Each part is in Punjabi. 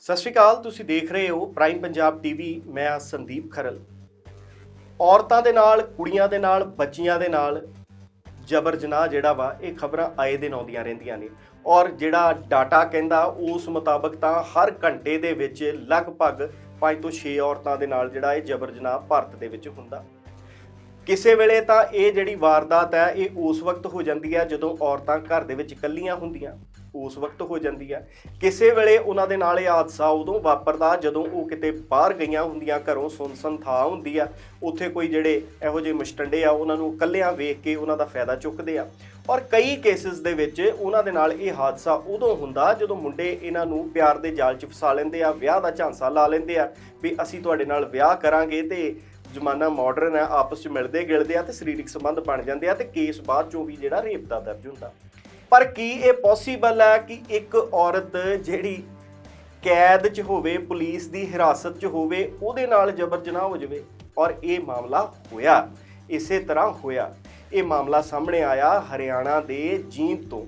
ਸਤਿ ਸ਼੍ਰੀ ਅਕਾਲ, ਤੁਸੀਂ ਦੇਖ ਰਹੇ ਹੋ ਪ੍ਰਾਈਮ ਪੰਜਾਬ ਟੀਵੀ ਮੈਂ ਹਾਂ ਸੰਦੀਪ ਖਰਲ। ਔਰਤਾਂ ਦੇ ਨਾਲ, ਕੁੜੀਆਂ ਦੇ ਨਾਲ, ਬੱਚੀਆਂ ਦੇ ਨਾਲ ਜਬਰ ਜਨਾਹ ਜਿਹੜਾ ਵਾ, ਇਹ ਖਬਰਾਂ ਆਏ ਦਿਨ ਆਉਂਦੀਆਂ ਰਹਿੰਦੀਆਂ ਨੇ। ਔਰ ਜਿਹੜਾ ਡਾਟਾ ਕਹਿੰਦਾ, ਉਸ ਮੁਤਾਬਕ ਤਾਂ ਹਰ ਘੰਟੇ ਦੇ ਵਿੱਚ ਲਗਭਗ 5 ਤੋਂ 6 ਔਰਤਾਂ ਦੇ ਨਾਲ ਜਿਹੜਾ ਇਹ ਜਬਰ ਜਨਾਹ ਭਾਰਤ ਦੇ ਵਿੱਚ ਹੁੰਦਾ। ਕਿਸੇ ਵੇਲੇ ਤਾਂ ਇਹ ਜਿਹੜੀ ਵਾਰਦਾਤ ਹੈ, ਇਹ ਉਸ ਵਕਤ ਹੋ ਜਾਂਦੀ ਹੈ ਜਦੋਂ ਔਰਤਾਂ ਘਰ ਦੇ ਵਿੱਚ ਇਕੱਲੀਆਂ ਹੁੰਦੀਆਂ। ਉਸ ਵਕਤ ਹੋ ਜਾਂਦੀ ਹੈ। ਕਿਸੇ ਵੇਲੇ ਉਹਨਾਂ ਦੇ ਨਾਲ ਇਹ ਹਾਦਸਾ ਉਦੋਂ ਵਾਪਰਦਾ ਜਦੋਂ ਉਹ ਕਿਤੇ ਬਾਹਰ ਗਈਆਂ ਹੁੰਦੀਆਂ, ਘਰੋਂ ਸੁਨਸਨ ਥਾਂ ਹੁੰਦੀ ਆ ਉੱਥੇ ਕੋਈ ਜਿਹੜੇ ਇਹੋ ਜਿਹੇ ਮਸਟੰਡੇ ਆ, ਉਹਨਾਂ ਨੂੰ ਇਕੱਲਿਆਂ ਵੇਖ ਕੇ ਉਹਨਾਂ ਦਾ ਫਾਇਦਾ ਚੁੱਕਦੇ ਆ। ਔਰ ਕਈ ਕੇਸਿਸ ਦੇ ਵਿੱਚ ਉਹਨਾਂ ਦੇ ਨਾਲ ਇਹ ਹਾਦਸਾ ਉਦੋਂ ਹੁੰਦਾ ਜਦੋਂ ਮੁੰਡੇ ਇਹਨਾਂ ਨੂੰ ਪਿਆਰ ਦੇ ਜਾਲ 'ਚ ਫਸਾ ਲੈਂਦੇ ਆ, ਵਿਆਹ ਦਾ ਝਾਂਸਾ ਲਾ ਲੈਂਦੇ ਆ ਵੀ ਅਸੀਂ ਤੁਹਾਡੇ ਨਾਲ ਵਿਆਹ ਕਰਾਂਗੇ ਤੇ ਜ਼ਮਾਨਾ ਮਾਡਰਨ ਹੈ, ਆਪਸ 'ਚ ਮਿਲਦੇ ਗਿਲਦੇ ਆ ਤੇ ਸਰੀਰਕ ਸੰਬੰਧ ਬਣ ਜਾਂਦੇ ਆ ਤੇ ਕੇਸ ਬਾਅਦ ਚੋਂ ਵੀ ਜਿਹੜਾ ਰੇਪ ਦਾ ਦਰਜ ਹੁੰਦਾ। ਪਰ ਕੀ ਇਹ ਪੋਸੀਬਲ ਹੈ ਕਿ ਇੱਕ ਔਰਤ ਜਿਹੜੀ ਕੈਦ 'ਚ ਹੋਵੇ, ਪੁਲਿਸ ਦੀ ਹਿਰਾਸਤ 'ਚ ਹੋਵੇ, ਉਹਦੇ ਨਾਲ ਜਬਰ ਜਨਾਹ ਹੋ ਜਾਵੇ ਔਰ ਇਹ ਮਾਮਲਾ ਹੋਇਆ, ਇਸੇ ਤਰ੍ਹਾਂ ਹੋਇਆ। ਇਹ ਮਾਮਲਾ ਸਾਹਮਣੇ ਆਇਆ ਹਰਿਆਣਾ ਦੇ ਜੀਂਦ ਤੋਂ,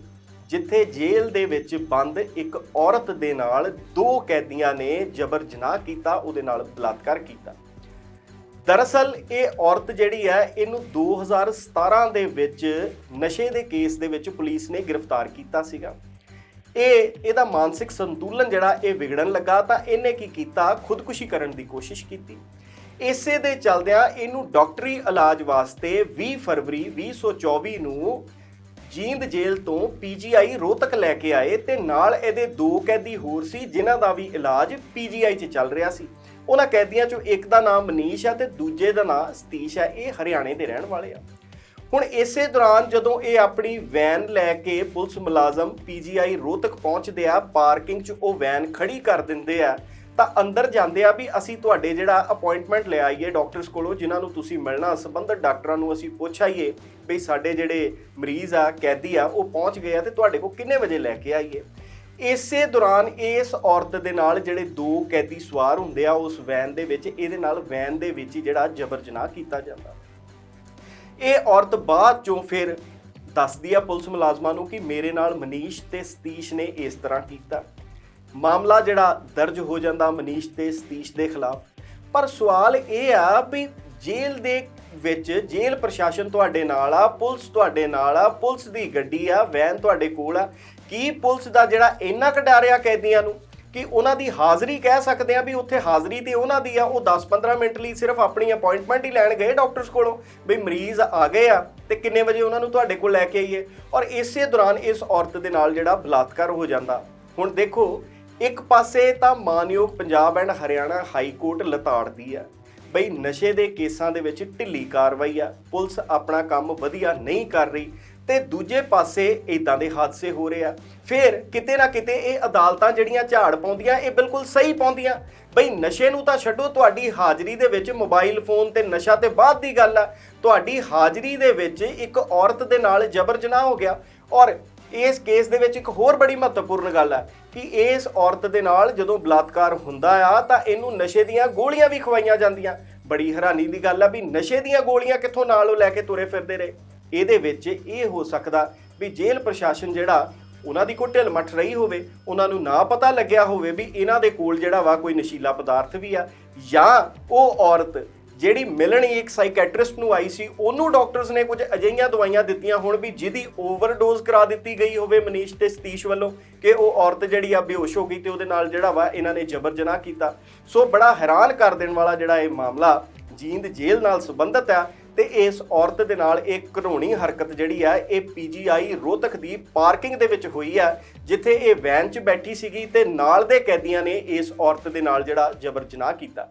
ਜਿੱਥੇ ਜੇਲ੍ਹ ਦੇ ਵਿੱਚ ਬੰਦ ਇੱਕ ਔਰਤ ਦੇ ਨਾਲ ਦੋ ਕੈਦੀਆਂ ਨੇ ਜਬਰ ਜਨਾਹ ਕੀਤਾ, ਉਹਦੇ ਨਾਲ ਬਲਾਤਕਾਰ ਕੀਤਾ। ਦਰਅਸਲ ਇਹ ਔਰਤ ਜਿਹੜੀ ਹੈ, ਇਹਨੂੰ 2017 ਦੇ ਵਿੱਚ ਨਸ਼ੇ ਦੇ ਕੇਸ ਦੇ ਵਿੱਚ ਪੁਲਿਸ ਨੇ ਗ੍ਰਿਫਤਾਰ ਕੀਤਾ ਸੀਗਾ। ਇਹ, ਇਹਦਾ ਮਾਨਸਿਕ ਸੰਤੁਲਨ ਜਿਹੜਾ ਇਹ ਵਿਗੜਨ ਲੱਗਾ ਤਾਂ ਇਹਨੇ ਕੀ ਕੀਤਾ? ਖੁਦਕੁਸ਼ੀ ਕਰਨ ਦੀ ਕੋਸ਼ਿਸ਼ ਕੀਤੀ। ਇਸੇ ਦੇ ਚਲਦਿਆਂ ਇਹਨੂੰ ਡਾਕਟਰੀ ਇਲਾਜ ਵਾਸਤੇ 20 ਫਰਵਰੀ 2024 ਨੂੰ ਜੀਂਦ ਜੇਲ੍ਹ ਤੋਂ ਪੀਜੀਆਈ ਰੋਹਤਕ ਲੈ ਕੇ ਆਏ ਤੇ ਨਾਲ ਇਹਦੇ ਦੋ ਕੈਦੀ ਹੋਰ ਸੀ, ਜਿਨ੍ਹਾਂ ਦਾ ਵੀ ਇਲਾਜ ਪੀਜੀਆਈ 'ਚ ਚੱਲ ਰਿਹਾ ਸੀ। ਉਹਨਾਂ ਕੈਦੀਆਂ 'ਚੋਂ ਇੱਕ ਦਾ ਨਾਮ ਮਨੀਸ਼ ਹੈ ਤੇ ਦੂਜੇ ਦਾ ਨਾਮ ਸਤੀਸ਼ ਹੈ ਇਹ ਹਰਿਆਣੇ ਦੇ ਰਹਿਣ ਵਾਲੇ ਆ। ਹੁਣ ਇਸੇ ਦੌਰਾਨ ਜਦੋਂ ਇਹ ਆਪਣੀ ਵੈਨ ਲੈ ਕੇ ਪੁਲਿਸ ਮੁਲਾਜ਼ਮ ਪੀਜੀਆਈ ਰੋਹਤਕ ਪਹੁੰਚਦੇ ਆ, ਪਾਰਕਿੰਗ 'ਚ ਉਹ ਵੈਨ ਖੜੀ ਕਰ ਦਿੰਦੇ ਆ ਤਾਂ ਅੰਦਰ ਜਾਂਦੇ ਆ ਵੀ ਅਸੀਂ ਤੁਹਾਡੇ ਜਿਹੜਾ ਅਪਾਇੰਟਮੈਂਟ ਲੈ ਆਈਏ ਡਾਕਟਰਸ ਕੋਲੋਂ, ਜਿਨ੍ਹਾਂ ਨੂੰ ਤੁਸੀਂ ਮਿਲਣਾ, ਸੰਬੰਧਿਤ ਡਾਕਟਰਾਂ ਨੂੰ ਅਸੀਂ ਪੁੱਛ ਆਈਏ ਵੀ ਸਾਡੇ ਜਿਹੜੇ ਮਰੀਜ਼ ਆ, ਕੈਦੀ ਆ, ਉਹ ਪਹੁੰਚ ਗਏ ਆ ਤੇ ਤੁਹਾਡੇ ਕੋਲ ਕਿੰਨੇ ਵਜੇ ਲੈ ਕੇ ਆਈਏ। ਇਸੇ ਦੌਰਾਨ ਇਸ ਔਰਤ ਦੇ ਨਾਲ ਜਿਹੜੇ ਦੋ ਕੈਦੀ ਸਵਾਰ ਹੁੰਦੇ ਆ, ਉਸ ਵੈਨ ਦੇ ਵਿੱਚ, ਇਹਦੇ ਨਾਲ ਵੈਨ ਦੇ ਵਿੱਚ ਹੀ ਜਿਹੜਾ ਜਬਰ ਜਨਾਹ ਕੀਤਾ ਜਾਂਦਾ। ਇਹ ਔਰਤ ਬਾਅਦ ਚੋਂ ਫਿਰ ਦੱਸਦੀ ਆ ਪੁਲਿਸ ਮੁਲਾਜ਼ਮਾਂ ਨੂੰ ਕਿ ਮੇਰੇ ਨਾਲ ਮਨੀਸ਼ ਤੇ ਸਤੀਸ਼ ਨੇ ਇਸ ਤਰ੍ਹਾਂ ਕੀਤਾ। ਮਾਮਲਾ ਜਿਹੜਾ ਦਰਜ ਹੋ ਜਾਂਦਾ ਮਨੀਸ਼ ਤੇ ਸਤੀਸ਼ ਦੇ ਖਿਲਾਫ। ਪਰ ਸਵਾਲ ਇਹ ਆ ਵੀ ਜੇਲ੍ਹ ਦੇ ਵਿੱਚ ਜੇਲ੍ਹ ਪ੍ਰਸ਼ਾਸਨ ਤੁਹਾਡੇ ਨਾਲ ਆ, ਪੁਲਿਸ ਤੁਹਾਡੇ ਨਾਲ ਆ, ਪੁਲਿਸ ਦੀ ਗੱਡੀ ਆ, ਵੈਨ ਤੁਹਾਡੇ ਕੋਲ ਆ। ਕੀ ਪੁਲਿਸ ਦਾ ਜਿਹੜਾ ਇੰਨਾ ਕਟਾਰਿਆ ਕੈਦੀਆਂ ਨੂੰ ਕਿ ਉਹਨਾਂ ਦੀ ਹਾਜ਼ਰੀ ਕਹਿ ਸਕਦੇ ਆ ਵੀ ਉੱਥੇ ਹਾਜ਼ਰੀ ਤੇ ਉਹਨਾਂ ਦੀ ਆ, ਉਹ 10-15 ਮਿੰਟ ਲਈ ਸਿਰਫ ਆਪਣੀ ਅਪਾਇੰਟਮੈਂਟ ਹੀ ਲੈਣ ਗਏ ਡਾਕਟਰਸ ਕੋਲੋਂ ਵੀ ਮਰੀਜ਼ ਆ ਗਏ ਆ ਤੇ ਕਿੰਨੇ ਵਜੇ ਉਹਨਾਂ ਨੂੰ ਤੁਹਾਡੇ ਕੋਲ ਲੈ ਕੇ ਆਈਏ। ਔਰ ਇਸੇ ਦੌਰਾਨ ਇਸ ਔਰਤ ਦੇ ਨਾਲ ਜਿਹੜਾ ਬਲਾਤਕਾਰ ਹੋ ਜਾਂਦਾ। ਹੁਣ ਦੇਖੋ ਇੱਕ ਪਾਸੇ ਤਾਂ ਮਾਨਯੋਗ Punjab and Haryana high court ਲਤਾੜਦੀ ਆ। ਬਈ ਨਸ਼ੇ ਦੇ ਕੇਸਾਂ ਦੇ ਵਿੱਚ ਢਿੱਲੀ ਕਾਰਵਾਈ ਆ। ਪੁਲਿਸ ਆਪਣਾ ਕੰਮ ਵਧੀਆ ਨਹੀਂ ਕਰ ਰਹੀ ਤੇ ਦੂਜੇ ਪਾਸੇ ਇਦਾਂ ਦੇ ਹਾਦਸੇ ਹੋ ਰਹੇ ਆ। ਫਿਰ ਕਿਤੇ ਨਾ ਕਿਤੇ ਇਹ ਅਦਾਲਤਾਂ ਜਿਹੜੀਆਂ ਝਾੜ ਪਾਉਂਦੀਆਂ, ਇਹ ਬਿਲਕੁਲ ਸਹੀ ਪਾਉਂਦੀਆਂ। ਬਈ ਨਸ਼ੇ ਨੂੰ ਤਾਂ ਛੱਡੋ, ਤੁਹਾਡੀ ਹਾਜ਼ਰੀ ਦੇ ਵਿੱਚ ਮੋਬਾਈਲ ਫੋਨ ਤੇ ਨਸ਼ਾ ਤੇ ਬਾਅਦ ਦੀ ਗੱਲ ਆ। ਤੁਹਾਡੀ ਹਾਜ਼ਰੀ ਦੇ ਵਿੱਚ ਇੱਕ ਔਰਤ ਦੇ ਨਾਲ ਜਬਰ ਜਨਾਹ ਹੋ ਗਿਆ। ਔਰ ਇਸ ਕੇਸ ਦੇ ਵਿੱਚ ਇੱਕ ਹੋਰ ਬੜੀ ਮਹੱਤਵਪੂਰਨ ਗੱਲ ਹੈ ਕਿ ਇਸ ਔਰਤ ਦੇ ਨਾਲ ਜਦੋਂ ਬਲਾਤਕਾਰ ਹੁੰਦਾ ਆ, ਤਾਂ ਇਹਨੂੰ ਨਸ਼ੇ ਦੀਆਂ ਗੋਲੀਆਂ ਵੀ ਖਵਾਈਆਂ ਜਾਂਦੀਆਂ। ਬੜੀ ਹੈਰਾਨੀ ਦੀ ਗੱਲ ਆ ਵੀ ਨਸ਼ੇ ਦੀਆਂ ਗੋਲੀਆਂ ਕਿੱਥੋਂ ਨਾਲ ਉਹ ਲੈ ਕੇ ਤੁਰੇ ਫਿਰਦੇ ਰਹੇ। ਇਹਦੇ ਵਿੱਚ ਇਹ ਹੋ ਸਕਦਾ ਵੀ ਜੇਲ੍ਹ ਪ੍ਰਸ਼ਾਸਨ ਜਿਹੜਾ, ਉਹਨਾਂ ਦੀ ਕੋਈ ਢਿੱਲ ਮੱਠ ਰਹੀ ਹੋਵੇ, ਉਹਨਾਂ ਨੂੰ ਨਾ ਪਤਾ ਲੱਗਿਆ ਹੋਵੇ ਵੀ ਇਹਨਾਂ ਦੇ ਕੋਲ ਜਿਹੜਾ ਵਾ ਕੋਈ ਨਸ਼ੀਲਾ ਪਦਾਰਥ ਵੀ ਆ, ਜਾਂ ਉਹ ਔਰਤ ਜਿਹੜੀ ਮਿਲਣੀ ਇੱਕ ਸਾਈਕੈਟ੍ਰਿਸਟ ਨੂੰ ਆਈ ਸੀ, ਉਹਨੂੰ ਡਾਕਟਰਸ ਨੇ ਕੁਝ ਅਜਿਹੀਆਂ ਦਵਾਈਆਂ ਦਿੱਤੀਆਂ ਹੁਣ ਵੀ ਜਿਹਦੀ ਓਵਰਡੋਜ਼ ਕਰਾ ਦਿੱਤੀ ਗਈ ਹੋਵੇ ਮਨੀਸ਼ ਤੇ ਸਤੀਸ਼ ਵੱਲੋਂ ਕਿ ਉਹ ਔਰਤ ਜਿਹੜੀ ਆ ਬੇਹੋਸ਼ ਹੋ ਗਈ ਤੇ ਉਹਦੇ ਨਾਲ ਜਿਹੜਾ ਵਾ ਇਹਨਾਂ ਨੇ ਜ਼ਬਰ ਜਨਾਹ ਕੀਤਾ। ਸੋ ਬੜਾ ਹੈਰਾਨ ਕਰ ਦੇਣ ਵਾਲਾ ਜਿਹੜਾ ਇਹ ਮਾਮਲਾ ਜੀਂਦ ਜੇਲ੍ਹ ਨਾਲ ਸੰਬੰਧਿਤ ਆ ਤੇ ਇਸ ਔਰਤ ਦੇ ਨਾਲ ਇਹ ਘਰੋਣੀ ਹਰਕਤ ਜਿਹੜੀ ਆ, ਇਹ ਪੀਜੀਆਈ ਰੋਹਤਕ ਦੀ ਪਾਰਕਿੰਗ ਦੇ ਵਿੱਚ ਹੋਈ ਆ, ਜਿੱਥੇ ਇਹ ਵੈਨ 'ਚ ਬੈਠੀ ਸੀਗੀ ਤੇ ਨਾਲ ਦੇ ਕੈਦੀਆਂ ਨੇ ਇਸ ਔਰਤ ਦੇ ਨਾਲ ਜਿਹੜਾ ਜ਼ਬਰ ਜਨਾਹ ਕੀਤਾ।